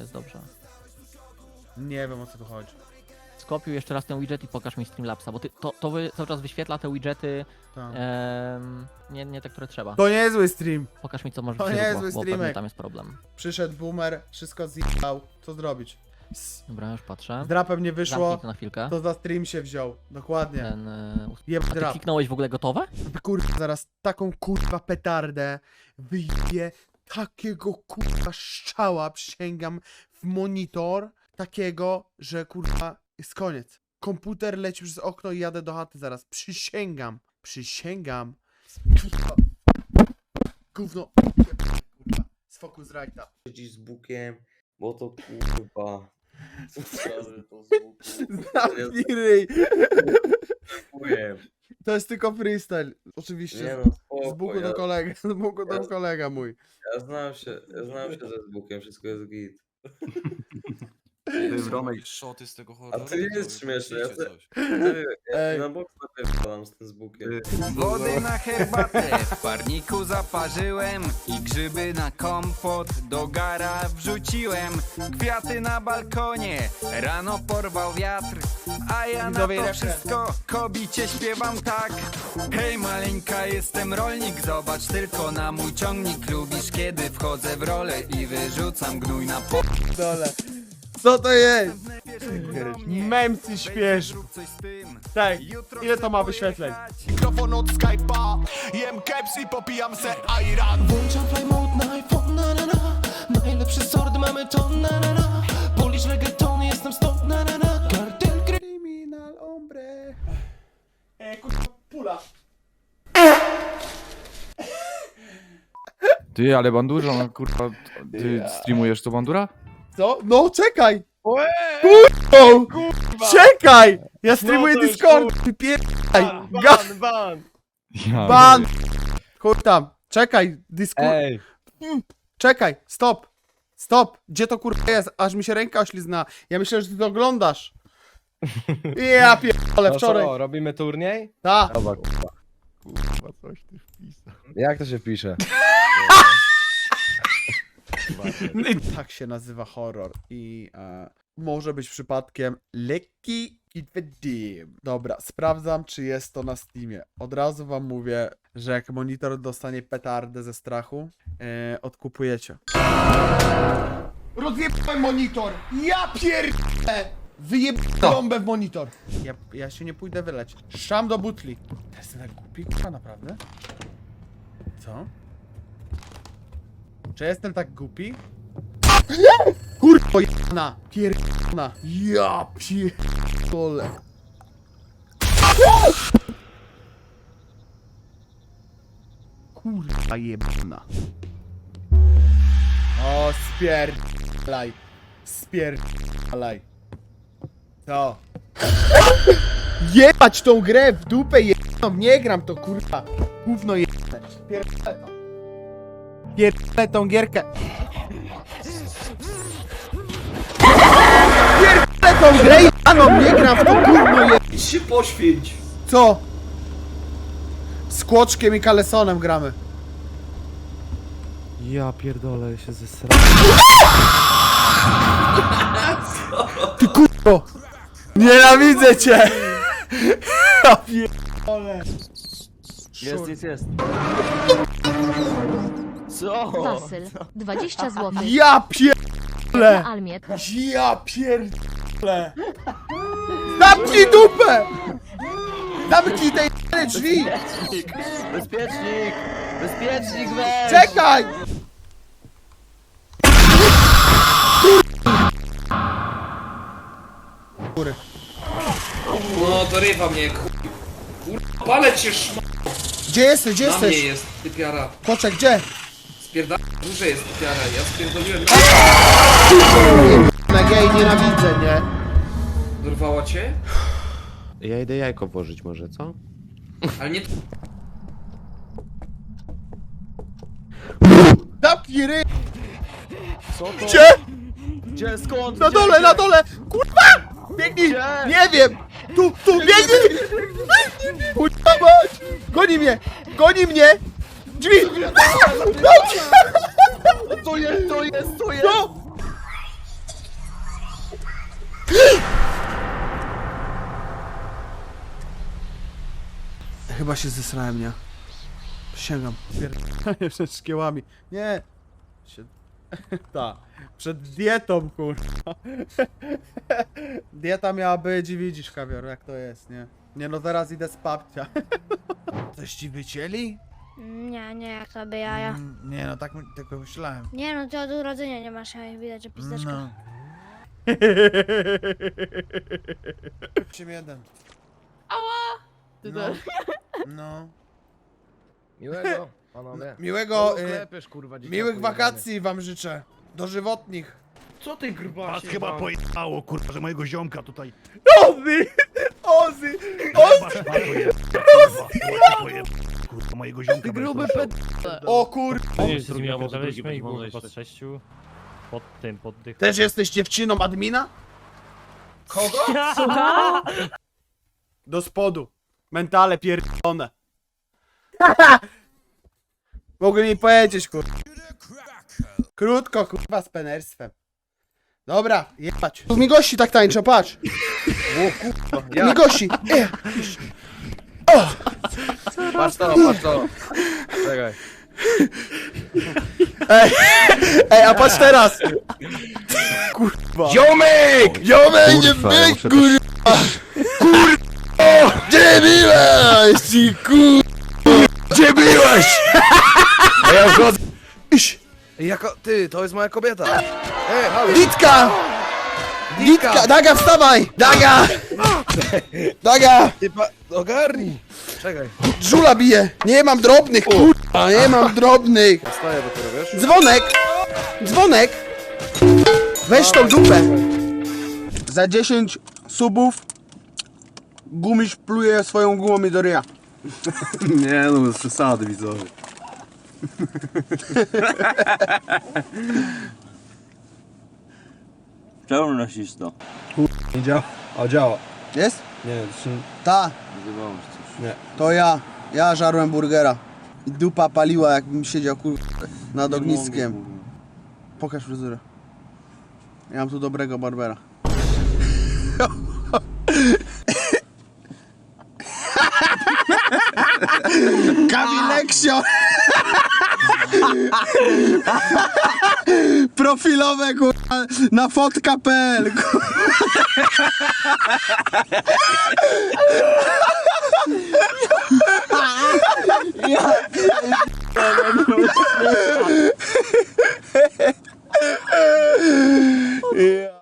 jest dobrze. Nie wiem o co tu chodzi. Skopiuj jeszcze raz ten widget i pokaż mi Streamlabsa, bo ty, to, to wy, cały czas wyświetla te widgety, Tak. em, nie, nie te, które trzeba. To niezły stream. Pokaż mi co może to być nie bo pewnie streamek. tam jest problem. Przyszedł boomer, wszystko zjebał. Co zrobić? Dobra, już patrzę. Z drapem nie Zamknij wyszło, to na chwilkę. to za stream się wziął. Dokładnie. Ten, ust- Jeb A ty drap. kliknąłeś w ogóle gotowe? Kurwa, zaraz taką kurwa petardę wyjdzie takiego kurwa szczała, przysięgam, w monitor, takiego, że kurwa jest koniec. Komputer leci przez okno i jadę do chaty zaraz. Przysięgam. Przysięgam. Kurwa. Gówno. Kurwa. Z Focusrite'a. Chodzisz z bukiem, bo to kurwa. Razy to z buku. Zamknij ryj. Dziękuję. To jest tylko freestyle. Oczywiście. Nie no, spoko, Z buku ja, do kolega. Z buku do kolega mój. ja znam się, ja znam się ze zbukiem, wszystko jest git. Ty, Romek, Szoty z tego A horroru. to nie jest to śmieszne, ja wiecie se- coś. Ty, ja Ej. się na bok napierdalam z tym zbukiem. Wody na herbatę w parniku zaparzyłem i grzyby na kompot do gara wrzuciłem. Kwiaty na balkonie rano porwał wiatr, a ja na to refren. wszystko kobicie śpiewam tak. Hej maleńka, jestem rolnik, zobacz tylko na mój ciągnik. Lubisz kiedy wchodzę w rolę i wyrzucam gnój na po... Dole. Co to jest? Memcy tym. Tak. Ile to ma wyświetleń? Mikrofon od Skype'a Jem caps i popijam se Iran Włączam fly mode na iPhone, na na na Najlepszy sort mamy to, na na na Polisz reggaeton, jestem stąd, na na na Kartel gry Criminal hombre. E, kurwa, pula. ty, ale bandurza, no kurwa, ty streamujesz to bandura? Co? No, czekaj! Kurwa! Czekaj! Ja streamuję Discord! Wypierdaj! Ban, ban! Ja, Ban! Chuj tam! Czekaj! Discord! Ej, Czekaj! Stop! Stop! Gdzie to kurwa jest? Aż mi się ręka oślizna. Ja myślę, że ty to oglądasz. Ja pierdolę, to wczoraj. co, robimy turniej? Ta. Dobra, kurwa. kurwa, coś ty wpisał. Jak to się pisze? Tak się nazywa horror i e, może być przypadkiem lekki i dim. Dobra, sprawdzam czy jest to na Steamie. Od razu wam mówię, że jak monitor dostanie petardę ze strachu, e, odkupujecie. Rozjebałem monitor! Ja pierdolę! Wyjebałem bombę w monitor! Ja, ja się nie pójdę wyleć. Szam do butli. To jest tak głupi, kurwa, naprawdę? Co? Czy jestem tak głupi? Kurwa jana! Pierdolona! Ja pierdolę! Kurwa jebana! O, spierdalaj! Spierdalaj! Co? Jebać tą grę w dupę jedną! Nie gram to kurwa! Gówno jebane! Pierdolę to! Pierdolę tą gierkę! Pierdolę tą grę jebaną! Nie gram w to gówno je... Idź się poświęć! Co? Z Kłoczkiem i Kalesonem gramy. Ja pierdolę się zesrałem. Ty kurwo! Nienawidzę cię! Ja pierdolę! Jest, jest, jest. Co? Wasyl, 20 zł. Ja pierdolę! Na Almiet. Ja pierdolę! Zamknij dupę! Zamknij te jebane drzwi! Bezpiecznik! Bezpiecznik weź! Czekaj! Góry. No, dorywa mnie, kur... Kurwa, palec się szma... Gdzie jesteś? Gdzie Na mnie jesteś? jest, typiara. Koczek, gdzie? Spierda... Duże jest typiara, ja spierdoliłem... Na jej nienawidzę, nie? Dorwała cię? Ja idę jajko włożyć może, co? Ale nie... Ry... Co to? Gdzie? Gdzie, skąd? Na dole, na dole! Kurwa! Biegnij! Nie wiem! Tu, tu, biegnij! Kurwa mać! Goni mnie! Goni mnie! Drzwi! No to jest, to jest, to jest! No! Chyba się zesrałem, nie? Sięgam. Pierdolę przed szkiełami. Nie! Się... Ta. Przed dietą, kurwa. Dieta miała być i widzisz, kawior, jak to jest, nie? Nie no, zaraz idę z papcia. Coś ci wycięli? Nie, nie, jak to by jaja. Mm, Nie no, tak tylko myślałem. Nie no, ty od urodzenia nie masz jaj, widać, że pizdeczka. No. 8-1. Ty No. No. Miłego, panowie. Miłego, y, Klepiesz, kurwa, dzieciaku miłych jebany. wakacji wam życzę. Dożywotnich. Co ty Was chyba pojechało, kurwa, że mojego ziomka tutaj... Ozy! Ozy! Masz kurwa, mojego ziomka Ty będziesz gruby ruszał. ped... O kur... Nie, a może drugi być wolno jeszcze. sześciu. Pod tym, pod tych. Też jesteś dziewczyną admina? Kogo? Do spodu. Mentale pierdolone. Mogę mi powiedzieć, kurwa. Krótko, kurwa, z penerstwem. Dobra, jebać. Tu mi gości tak tańczą, patrz. Tu mi gości. E, Patrz to, patrz to. Czekaj. Ej, a patrz teraz. Kurwa. Ziomek! Ziomek, nie Kurwa, ja kurwa. Kurwa! Gdzie byłeś, ci kurwa? Gdzie byłeś? A ja wchodzę. Iś. Jako, ty, to jest moja kobieta. Ej, halo. Litka! Litka! Daga, wstawaj! Daga! Daga! Ogarnij. Czekaj. Żula bije! Nie mam drobnych, kurwa, nie mam drobnych! Wstaję dopiero, wiesz? Dzwonek! Dzwonek! Weź tą dupę! Za 10 subów gumisz pluje swoją gumą mi do ryja. Nie no, bez przesady widzowie. Czemu nosisz to? Nie działa. A działa. Jest? Nie, to się Ta, nazywało coś. Nie. to ja. Ja żarłem burgera. I dupa paliła jakbym siedział kur... nad ogniskiem. Pokaż fryzurę. Ja mam tu dobrego barbera. Kamileksio! Profilowe kurwa na fotka.pl